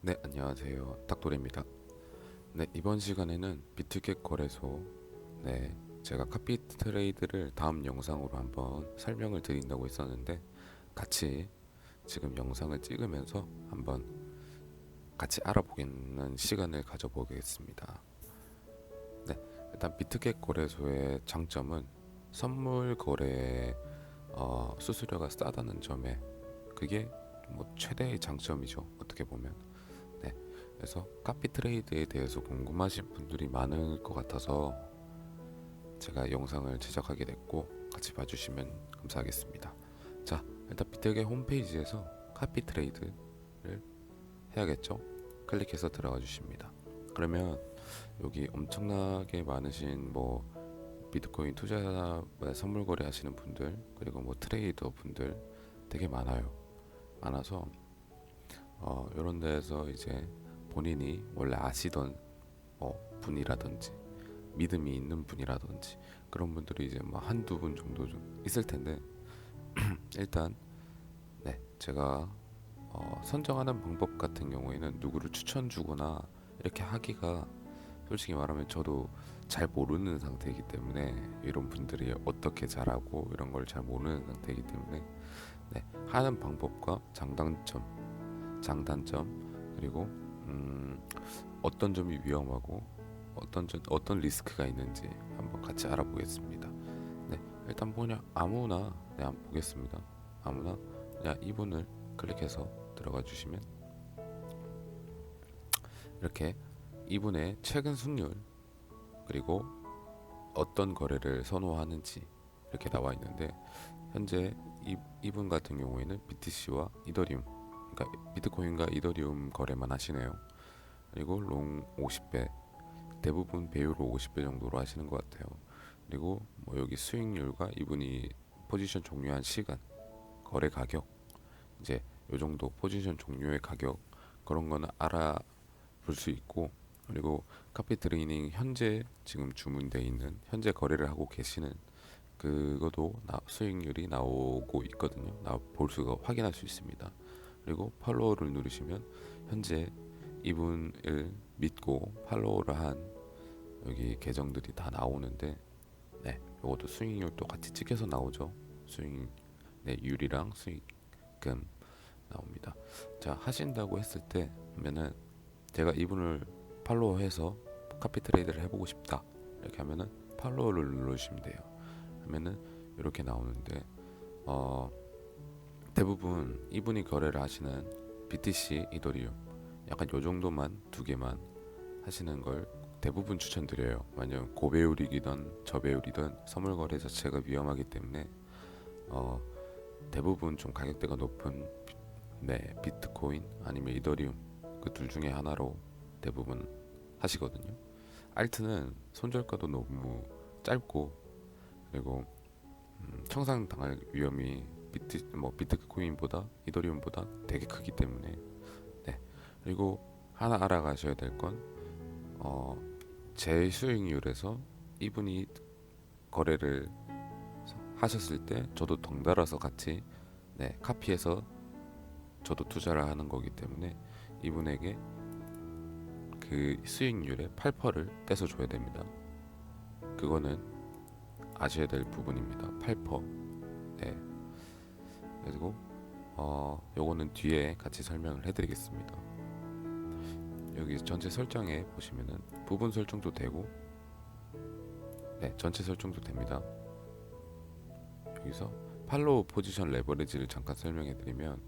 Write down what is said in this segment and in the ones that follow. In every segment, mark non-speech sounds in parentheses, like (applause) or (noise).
네, 안녕하세요. 탁돌입니다. 네, 이번 시간에는 비트겟 거래소 네, 제가 카피 트레이드를 다음 영상으로 한번 설명을 드린다고 했었는데 같이 지금 영상을 찍으면서 한번 같이 알아보겠는 시간을 가져보겠습니다. 네, 일단 비트겟 거래소의 장점은 선물 거래 어, 수수료가 싸다는 점에 그게 뭐 최대의 장점이죠. 어떻게 보면. 네, 그래서 카피 트레이드에 대해서 궁금하신 분들이 많을 것 같아서 제가 영상을 제작하게 됐고 같이 봐주시면 감사하겠습니다. 자, 일단 비트겟 홈페이지에서 카피 트레이드를 해야겠죠. 클릭해서 들어가 주십니다. 그러면 여기 엄청나게 많으신 뭐 비트코인 투자 선물 거래 하시는 분들 그리고 뭐 트레이더 분들 되게 많아요. 많아서 어, 이런 데서 이제 본인이 원래 아시던 어, 분이라든지 믿음이 있는 분이라든지 그런 분들이 이제 뭐 한두 분 정도 좀 있을 텐데 (clears throat) 일단 네 제가 어, 선정하는 방법 같은 경우에는 누구를 추천 주거나 이렇게 하기가 솔직히 말하면 저도 잘 모르는 상태이기 때문에 이런 분들이 어떻게 잘하고 이런 걸 잘 모르는 상태이기 때문에 네, 하는 방법과 장단점, 장단점 그리고 음, 어떤 점이 위험하고 어떤 점, 어떤 리스크가 있는지 한번 같이 알아보겠습니다. 네, 일단 뭐냐 아무나 네, 한번 보겠습니다. 아무나 그냥 이분을 클릭해서 들어가 주시면 이렇게 이분의 최근 승률 그리고 어떤 거래를 선호하는지 이렇게 나와 있는데 현재 이, 이분 같은 경우에는 BTC와 이더리움 그러니까 비트코인과 이더리움 거래만 하시네요. 그리고 롱 50배 대부분 배율로 50배 정도로 하시는 것 같아요. 그리고 뭐 여기 수익률과 이분이 포지션 종료한 시간, 거래 가격 이제 요 정도 포지션 종료의 가격 그런 거는 알아볼 수 있고 그리고 카피 트레이닝 현재 지금 주문돼 있는 현재 거래를 하고 계시는 그것도 나, 수익률이 나오고 있거든요. 나 볼 수가 확인할 수 있습니다. 그리고 팔로우를 누르시면 현재 이분을 믿고 팔로우를 한 여기 계정들이 다 나오는데 네, 이것도 수익률도 같이 찍혀서 나오죠. 수익 네, 율이랑 수익금 나옵니다. 자, 하신다고 했을 때 하면은 제가 이분을 팔로우해서 카피 트레이드를 해보고 싶다 이렇게 하면은 팔로우를 누르시면 돼요. 하면은 이렇게 나오는데 어 대부분 이분이 거래를 하시는 BTC, 이더리움 약간 요 정도만 두 개만 하시는 걸 대부분 추천드려요. 만약 고배율이든 저배율이든 선물 거래 자체가 위험하기 때문에 어 대부분 좀 가격대가 높은 비, 네 비트코인 아니면 이더리움 그 둘 중에 하나로 대부분 하시거든요. 알트는 손절가도 너무 짧고 그리고 음, 청산 당할 위험이 비트 뭐 비트코인보다 이더리움보다 되게 크기 때문에 네 그리고 하나 알아가셔야 될건 어, 제 수익률에서 이분이 거래를 하셨을 때 저도 덩달아서 같이 네 카피해서 저도 투자를 하는 거기 때문에 이분에게 그 수익률의 8%를 떼서 줘야 됩니다. 그거는 아셔야 될 부분입니다. 8%. 네. 그리고 어 요거는 뒤에 같이 설명을 해드리겠습니다. 여기 전체 설정에 보시면은 부분 설정도 되고 네 전체 설정도 됩니다. 여기서 팔로우 포지션 레버리지를 잠깐 설명해드리면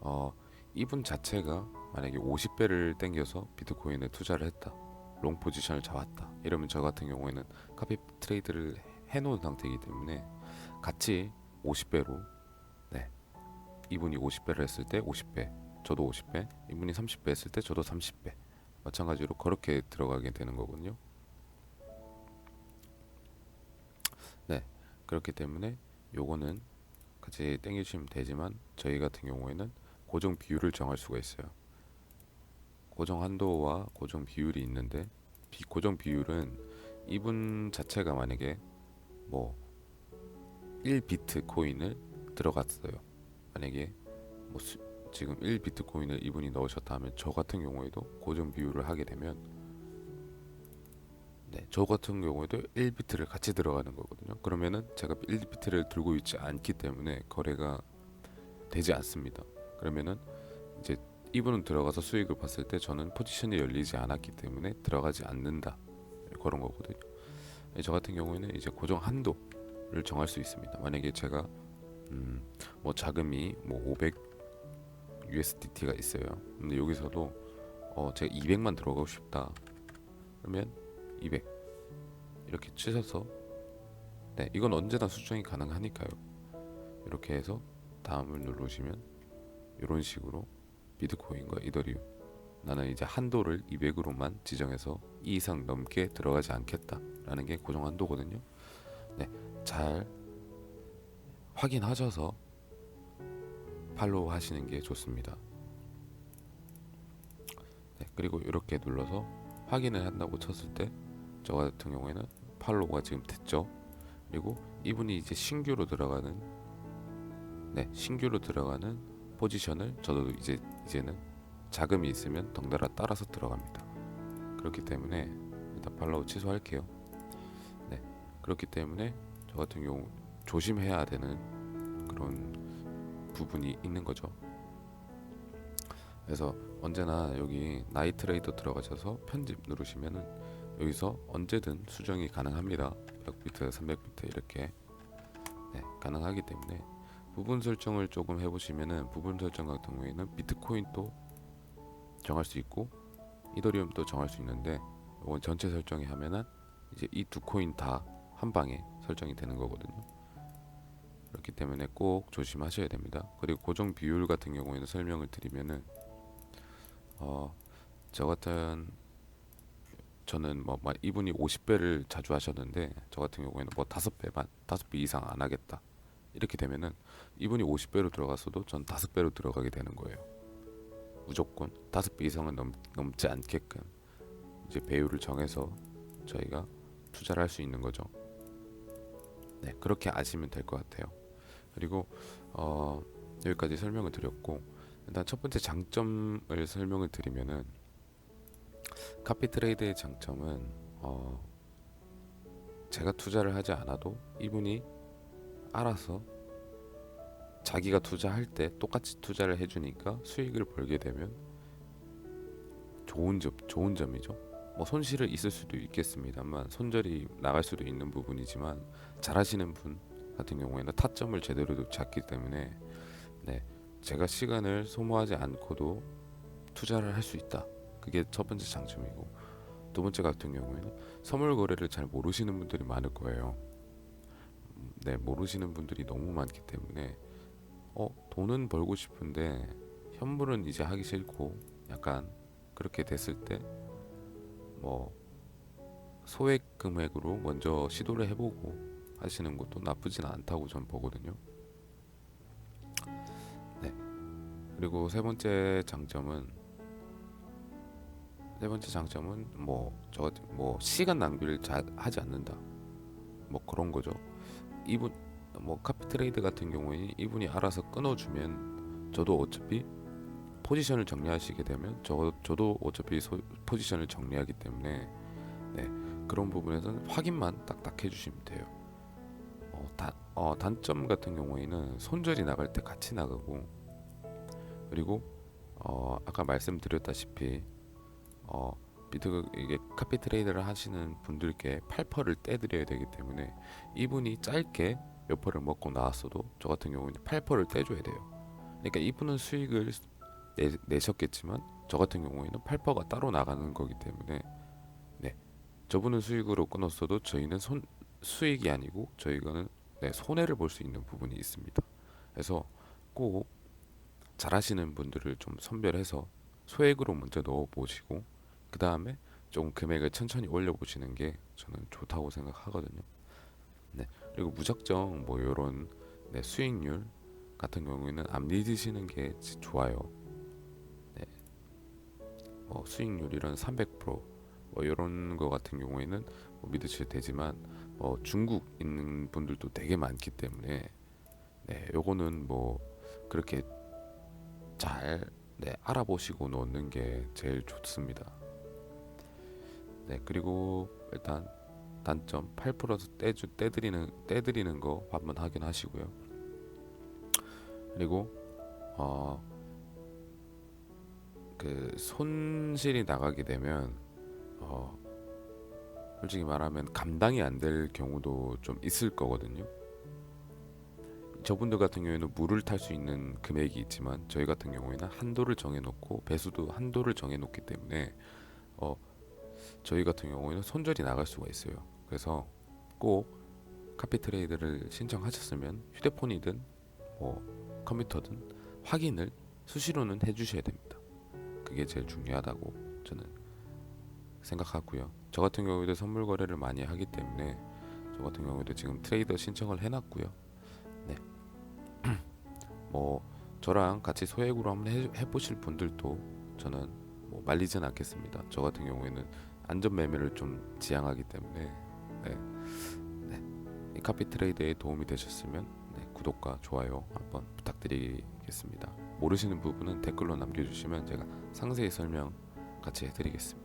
어 이분 자체가 만약에 50배를 땡겨서 비트코인에 투자를 했다. 롱 포지션을 잡았다. 이러면 저 같은 경우에는 카피 트레이드를 해놓은 상태이기 때문에 같이 50배로 네. 이분이 50배를 했을 때 50배 저도 50배 이분이 30배 했을 때 저도 30배. 마찬가지로 그렇게 들어가게 되는 거거든요. 네. 그렇기 때문에 요거는 같이 땡겨주시면 되지만 저희 같은 경우에는 고정 비율을 정할 수가 있어요 고정 한도와 고정 비율이 있는데 비 고정 비율은 이분 자체가 만약에 뭐 1비트 코인을 들어갔어요. 만약에 뭐 수, 지금 1비트 코인을 이분이 넣으셨다 하면 저 같은 경우에도 고정 비율을 하게 되면 네, 저 같은 경우에도 1비트를 같이 들어가는 거거든요. 그러면은 제가 1비트를 들고 있지 않기 때문에 거래가 되지 않습니다. 그러면은 이제 이분은 들어가서 수익을 봤을 때 저는 포지션이 열리지 않았기 때문에 들어가지 않는다 그런 거거든요. 네, 저 같은 경우에는 이제 고정 한도를 정할 수 있습니다. 만약에 제가 음, 뭐 자금이 뭐 500 USDT가 있어요. 근데 여기서도 어, 제가 200만 들어가고 싶다. 그러면 200 이렇게 치셔서 네 이건 언제나 수정이 가능하니까요. 이렇게 해서 다음을 누르시면 이런 식으로 비트코인과 이더리움 나는 이제 한도를 200으로만 지정해서 이 이상 넘게 들어가지 않겠다라는 게 고정 한도거든요. 네, 잘 확인하셔서 팔로우 하시는 게 좋습니다. 네, 그리고 이렇게 눌러서 확인을 한다고 쳤을 때 저 같은 경우에는 팔로우가 지금 됐죠. 그리고 이분이 이제 신규로 들어가는 네, 신규로 들어가는 포지션을 저도 이제 이제는 자금이 있으면 덩달아 따라서 들어갑니다. 그렇기 때문에 일단 팔로우 취소할게요. 네, 그렇기 때문에 저 같은 경우 조심해야 되는 그런 부분이 있는 거죠. 그래서 언제나 여기 나이 트레이더 들어가셔서 편집 누르시면은 여기서 언제든 수정이 가능합니다. 100비트, 300비트 이렇게 네, 가능하기 때문에 부분 설정을 조금 해보시면은 부분 설정 같은 경우에는 비트코인도 정할 수 있고 이더리움도 정할 수 있는데 이건 전체 설정이 하면은 이제 이 두 코인 다 한 방에 설정이 되는 거거든요. 그렇기 때문에 꼭 조심하셔야 됩니다. 그리고 고정 비율 같은 경우에는 설명을 드리면은 어, 저 같은 저는 뭐막 이분이 50배를 자주 하셨는데 저 같은 경우에는 뭐 다섯 배만 다섯 배 이상 안 하겠다 이렇게 되면은 이분이 50배로 들어갔어도 전 다섯 배로 들어가게 되는 거예요. 무조건 다섯 배 이상은 넘, 넘지 않게끔 이제 배율을 정해서 저희가 투자를 할 수 있는 거죠. 네, 그렇게 아시면 될 것 같아요. 그리고 어, 여기까지 설명을 드렸고 일단 첫 번째 장점을 설명을 드리면은 카피 트레이드의 장점은 어, 제가 투자를 하지 않아도 이분이 알아서 자기가 투자할 때 똑같이 투자를 해주니까 수익을 벌게 되면 좋은 점 좋은 점이죠. 뭐 손실은 있을 수도 있겠습니다만 손절이 나갈 수도 있는 부분이지만 잘하시는 분 같은 경우에는 타점을 제대로 잡기 때문에 네 제가 시간을 소모하지 않고도 투자를 할 수 있다. 그게 첫 번째 장점이고 두 번째 같은 경우에는 선물 거래를 잘 모르시는 분들이 많을 거예요. 음, 네 모르시는 분들이 너무 많기 때문에 어 돈은 벌고 싶은데 현물은 이제 하기 싫고 약간 그렇게 됐을 때 뭐 소액 금액으로 먼저 시도를 해보고 하시는 것도 나쁘진 않다고 전 보거든요. 네. 그리고 세 번째 장점은 세 번째 장점은 뭐저뭐 시간 낭비를 잘 하지 않는다. 뭐 그런 거죠. 이분 뭐 카피 트레이드 같은 경우에 이분이 알아서 끊어주면 저도 어차피 포지션을 정리하시게 되면 저 저도 어차피 소, 포지션을 정리하기 때문에 네 그런 부분에서는 확인만 딱딱 해주시면 돼요. 어, 단, 어, 단점 같은 경우에는 손절이 나갈 때 같이 나가고 그리고 어, 아까 말씀드렸다시피 어, 비트 이게 카피 트레이드를 하시는 분들께 8%를 떼드려야 되기 때문에 이분이 짧게 몇 퍼를 먹고 나왔어도 저 같은 경우는 8%를 떼줘야 돼요. 그러니까 이분은 수익을 내, 내셨겠지만 저 같은 경우에는 8%가 따로 나가는 거기 때문에 네 저분은 수익으로 끊었어도 저희는 손 수익이 아니고 저희가는 네, 손해를 볼 수 있는 부분이 있습니다. 그래서 꼭 잘하시는 분들을 좀 선별해서 소액으로 먼저 넣어 보시고 그 다음에 조금 금액을 천천히 올려 보시는 게 저는 좋다고 생각하거든요. 네 그리고 무작정 뭐 이런 네, 수익률 같은 경우에는 안 믿으시는 게 좋아요. 뭐 수익률 이런 300%뭐 이런 거 같은 경우에는 뭐 믿으셔도 되지만 뭐 중국 있는 분들도 되게 많기 때문에 네, 요거는 뭐 그렇게 잘 네, 알아보시고 놓는 게 제일 좋습니다. 네, 그리고 일단 단점 8% 떼주 떼드리는 떼드리는 거 한번 확인하시고요. 그리고 어 그 손실이 나가게 되면 어 솔직히 말하면 감당이 안 될 경우도 좀 있을 거거든요. 저분들 같은 경우에는 물을 탈 수 있는 금액이 있지만 저희 같은 경우에는 한도를 정해놓고 배수도 한도를 정해놓기 때문에 어 저희 같은 경우에는 손절이 나갈 수가 있어요. 그래서 꼭 카피 트레이드를 신청하셨으면 휴대폰이든 뭐 컴퓨터든 확인을 수시로는 해주셔야 됩니다. 그게 제일 중요하다고 저는 생각하고요. 저 같은 경우에도 선물 거래를 많이 하기 때문에 저 같은 경우에도 지금 트레이더 신청을 해놨고요. 네. (clears throat) 뭐 저랑 같이 소액으로 한번 해, 해보실 분들도 저는 뭐 말리진 않겠습니다. 저 같은 경우에는 안전 매매를 좀 지향하기 때문에 네. 네. 이 카피 트레이드에 도움이 되셨으면 네, 구독과 좋아요 한번 부탁드리겠습니다. 모르시는 부분은 댓글로 남겨주시면 제가 상세히 설명 같이 해드리겠습니다.